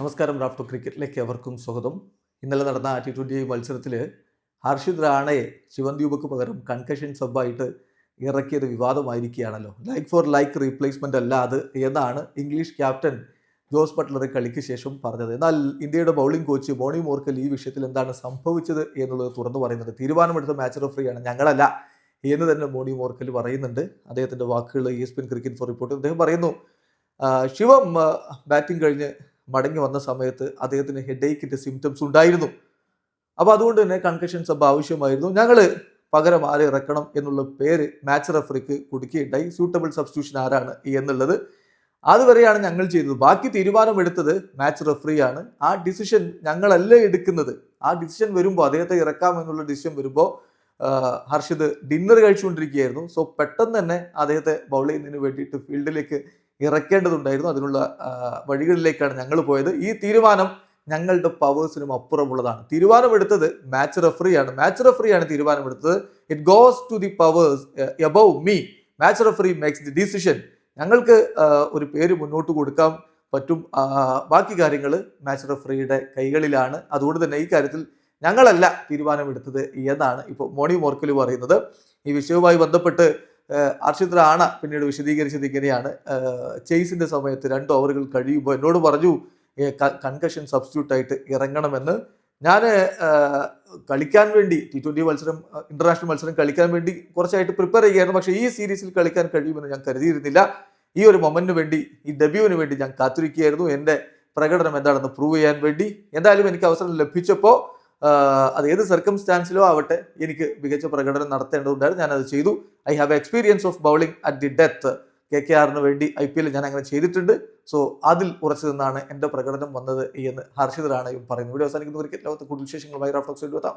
നമസ്കാരം റാഫ്റ്റർ ക്രിക്കറ്റിലേക്ക് എവർക്കും സ്വാഗതം. ഇന്നലെ നടന്ന ടി ട്വന്റി മത്സരത്തിൽ ഹർഷിദ് റാണയെ ശിവന്ദ്വീപക്ക് പകരം കൺകഷൻ സബ്ബായിട്ട് ഇറക്കിയത് വിവാദമായിരിക്കുകയാണല്ലോ. ലൈക്ക് ഫോർ ലൈക്ക് റീപ്ലേസ്മെന്റ് അല്ല അത് എന്നാണ് ഇംഗ്ലീഷ് ക്യാപ്റ്റൻ ജോസ് ബട്ട്ലർ കളിക്ക് ശേഷം പറഞ്ഞത്. എന്നാൽ ഇന്ത്യയുടെ ബൗളിംഗ് കോച്ച് ബോണി മോർക്കൽ ഈ വിഷയത്തിൽ എന്താണ് സംഭവിച്ചത് എന്നുള്ളത് തുറന്നു പറയുന്നുണ്ട് തീരുമാനമെടുത്ത മാച്ച് റഫറിയാണ് ഞങ്ങളല്ല എന്ന് തന്നെ ബോണി മോർക്കൽ പറയുന്നുണ്ട്. അദ്ദേഹത്തിന്റെ വാക്കുകൾ ഈ ESPN cricket for report അദ്ദേഹം പറയുന്നു ശിവം ബാറ്റിംഗ് കഴിഞ്ഞ് മടങ്ങി വന്ന സമയത്ത് അദ്ദേഹത്തിന് ഹെഡ് ഏക്കിന്റെ സിംറ്റംസ് ഉണ്ടായിരുന്നു. അപ്പോൾ അതുകൊണ്ട് തന്നെ കൺകഷൻ സബ് ആവശ്യമായിരുന്നു. ഞങ്ങൾ പകരം ആരെ ഇറക്കണം എന്നുള്ള പേര് മാച്ച് റഫറിക്ക് കൊടുക്കുകയുണ്ടായി. സൂട്ടബിൾ സബ്സ്റ്റിറ്റ്യൂഷൻ ആരാണ് എന്നുള്ളത് അതുവരെയാണ് ഞങ്ങൾ ചെയ്തത്. ബാക്കി തീരുമാനമെടുത്തത് മാച്ച് റഫറിയാണ് ആ ഡിസിഷൻ ഞങ്ങളല്ല എടുക്കുന്നത്. ആ ഡിസിഷൻ വരുമ്പോൾ അദ്ദേഹത്തെ ഇറക്കാം എന്നുള്ള ഡിസിഷൻ വരുമ്പോൾ ഹർഷിത് ഡിന്നർ കഴിച്ചുകൊണ്ടിരിക്കുകയായിരുന്നു. സോ പെട്ടെന്ന് തന്നെ അദ്ദേഹത്തെ ബൗൾ ചെയ്യുന്നതിന് വേണ്ടിയിട്ട് ഫീൽഡിലേക്ക് ഇറക്കേണ്ടതുണ്ടായിരുന്നു. അതിനുള്ള വഴികളിലേക്കാണ് ഞങ്ങൾ പോയത്. ഈ തീരുമാനം ഞങ്ങളുടെ പവേഴ്സിനും അപ്പുറമുള്ളതാണ്. തീരുമാനമെടുത്തത് മാച്ച് റഫറിയാണ് മാച്ച് റഫറിയാണ് തീരുമാനമെടുത്തത്. It goes to the powers above me match referee makes the decision ഞങ്ങൾക്ക് ഒരു പേര് മുന്നോട്ട് കൊടുക്കാം പറ്റും. ബാക്കി കാര്യങ്ങൾ മാച്ച് റെഫറിയുടെ കൈകളിലാണ്. അതുകൊണ്ട് തന്നെ ഈ കാര്യത്തിൽ ഞങ്ങളല്ല തീരുമാനമെടുത്തത് എന്നാണ് ഇപ്പോൾ മോണി മോർക്കലി പറയുന്നത്. ഈ വിഷയവുമായി ബന്ധപ്പെട്ട് അർഷിത് പിന്നീട് വിശദീകരിച്ചത് ഇങ്ങനെയാണ് ചേസിന്റെ സമയത്ത് രണ്ട് ഓവറുകൾ കഴിയുമ്പോൾ എന്നോട് പറഞ്ഞു കൺകഷൻ സബ്സ്റ്റിറ്റ്യൂട്ട് ആയിട്ട് ഇറങ്ങണമെന്ന്. ഞാൻ കളിക്കാൻ വേണ്ടി ടി ട്വന്റി മത്സരം ഇന്റർനാഷണൽ മത്സരം കളിക്കാൻ വേണ്ടി കുറച്ചായിട്ട് പ്രിപ്പയർ ചെയ്യുകയായിരുന്നു. പക്ഷേ ഈ സീരീസിൽ കളിക്കാൻ കഴിയുമെന്ന് ഞാൻ കരുതിയിരുന്നില്ല. ഈ ഒരു മൊമെന്റിന് വേണ്ടി ഈ ഡെബ്യൂവിന് വേണ്ടി ഞാൻ കാത്തിരിക്കുകയായിരുന്നു. എന്റെ പ്രകടനം എന്താണെന്ന് പ്രൂവ് ചെയ്യാൻ വേണ്ടി. എന്തായാലും എനിക്ക് അവസരം ലഭിച്ചപ്പോൾ അത് ഏത് സർക്കംസ്റ്റാൻസിലോ ആവട്ടെ എനിക്ക് മികച്ച പ്രകടനം നടത്തേണ്ടതുണ്ടായിരുന്നു. ഞാനത് ചെയ്തു. I have experience of bowling at the death K K ആറിന് വേണ്ടി ഐ പി എൽ ഞാൻ അങ്ങനെ ചെയ്തിട്ടുണ്ട്. സോ അതിൽ ഉറച്ചു നിന്നാണ് എന്റെ പ്രകടനം വന്നത് എന്ന് ഹർഷിതരാണ് പറയുന്നത് പറയുന്നു. ഇവിടെ അവസാനിക്കുന്ന. ക്രിക്കറ്റ് ലോകത്ത് കൂടുതൽ വിശേഷങ്ങളുമായി റാഫ്റ്റോക്സ് എത്താം.